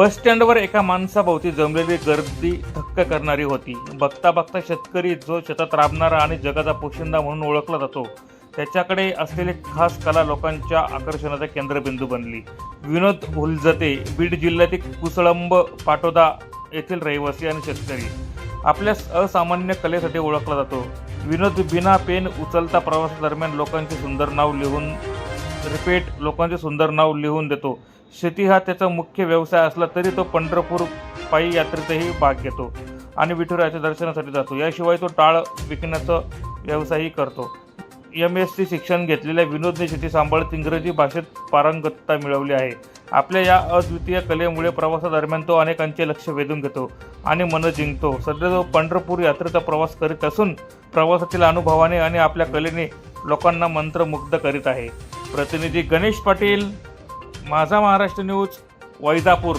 बस स्टँडवर एका माणसाभोवती जमलेली गर्दी थक्क करणारी होती. बघता बघता शेतकरी जो शेतात राबणारा आणि जगाचा पोशिंदा म्हणून ओळखला जातो त्याच्याकडे असलेली खास कला लोकांच्या आकर्षणाचा केंद्रबिंदू बनली. विनोद हुलजते बीड जिल्ह्यातील कुसळंब पाटोदा येथील रहिवासी आणि शेतकरी. आपल्या असामान्य कलेसाठी ओळखला जातो. विनोद बिना पेन उचलता प्रवासादरम्यान लोकांचे सुंदर नाव लिहून रिपीट लोकांचे सुंदर नाव लिहून देतो. शेती हा त्याचा मुख्य व्यवसाय असला तरी तो पंढरपूर पायी यात्रेतही भाग घेतो आणि विठुरायाच्या दर्शनासाठी जातो. याशिवाय तो टाळ विकण्याचा व्यवसायही करतो. एम एस सी शिक्षण घेतलेल्या विनोदने शेती सांभाळत इंग्रजी भाषेत पारंगतता मिळवली आहे. आपल्या या अद्वितीय कलेमुळे प्रवासादरम्यान तो अनेकांचे लक्ष वेधून घेतो आणि मन जिंकतो. सध्या तो पंढरपूर यात्रेचा प्रवास करीत असून प्रवासातील अनुभवाने आणि आपल्या कलेने लोकांना मंत्रमुग्ध करीत आहे. प्रतिनिधी गणेश पाटील माझा महाराष्ट्र न्यूज वैजापूर.